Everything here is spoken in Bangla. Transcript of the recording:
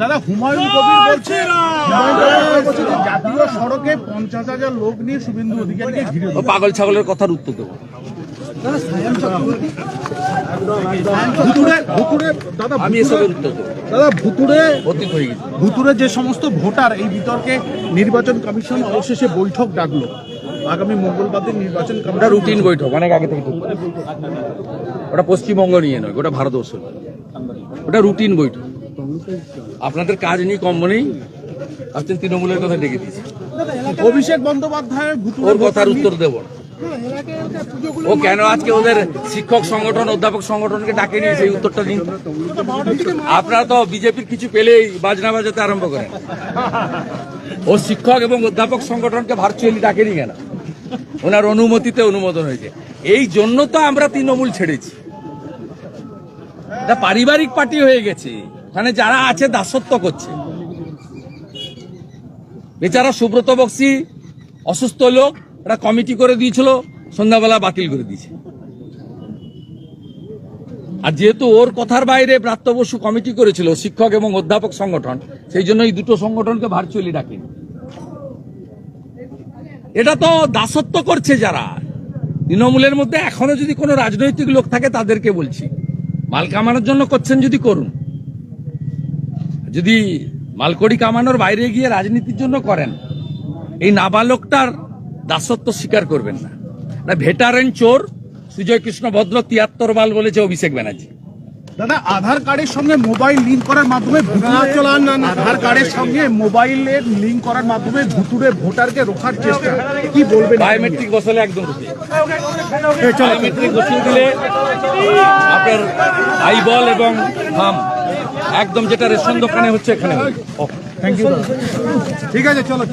দাদা হুমায়ুন কবির বলছে জাতীয় সড়কে পঞ্চাশ হাজার লোক নিয়ে শুভেন্দু অধিকারীকে ঘিরে পাগল ছাগলের কথার উত্তর দেবো। ভুতুরে হয়ে যে সমস্ত ভোটার এই বিতর্কে নির্বাচন কমিশন অবশেষে বৈঠক ডাকলো। আগামী মঙ্গলবার দিন নির্বাচন ওটা রুটিন বৈঠক অনেক আগে থেকে ওটা পশ্চিমবঙ্গ নিয়ে নয় ওটা ভারতবর্ষ ওটা রুটিন বৈঠক। আপনাদের কাজ নেই কম নেই আপনি তৃণমূলের কথা ডেকে দিয়েছে। অভিষেক বন্দ্যোপাধ্যায় ওর কথার উত্তর দেব ও কেন আজকে ওদের শিক্ষক সংগঠন অধ্যাপক সংগঠনকে ডাকে নিয়ে সেই উত্তরটা দিন। আপনারা তো বিজেপির কিছু পেলেই বাজনা বাজাতে আরম্ভ করেন। ও শিক্ষক এবং অধ্যাপক সংগঠনকে ভার্চুয়ালি ডাকেনি কেন? ওনার অনুমতিতে অনুমোদন হয়েছে। এই জন্য তো আমরা তৃণমূল ছেড়েছি। এটা পারিবারিক পার্টি হয়ে গেছে। ওখানে যারা আছে দাসত্ব করছে। বেচারা সুব্রত বক্সি, অসুস্থ লোক একটা কমিটি করে দিয়েছিল, সন্ধ্যাবেলা বাতিল করে দিয়েছে। আর যেহেতু ওর কথার বাইরে ব্রাত্য বসু কমিটি করেছিল, শিক্ষক এবং অধ্যাপক সংগঠন, সেই জন্য এই দুটো সংগঠনকে ভার্চুয়ালি ডাকেনি। এটা তো দাসত্ব করছে যারা। তৃণমূলের মধ্যে এখনও যদি কোনো রাজনৈতিক লোক থাকে, তাদেরকে বলছি। মাল কামানোর জন্য করছেন যদি করুন। যদি মালকড়ি কামানোর বাইরে গিয়ে রাজনীতির জন্য করেন এই নাবালকটার দাসত্ব স্বীকার করবেন না। না ভেটারেন চোর সুজয় কৃষ্ণ ভদ্র তিয়াত্তর বাল বলেছে অভিষেক ব্যানার্জি। দাদা আধার কার্ডের সঙ্গে মোবাইল লিঙ্ক করার মাধ্যমে চলান না আধার কার্ডের সঙ্গে মোবাইলের লিঙ্ক করার মাধ্যমে ভুতুরে ভোটারকে রোখার চেষ্টা। কি বলবেন? বায়োমেট্রিক বসালে একদম বায়োমেট্রিক বসিয়ে দিলে আপনার আইবল এবং থাম একদম যেটা রেশন দোকানে হচ্ছে এখানে। থ্যাংক ইউ ঠিক আছে চলো।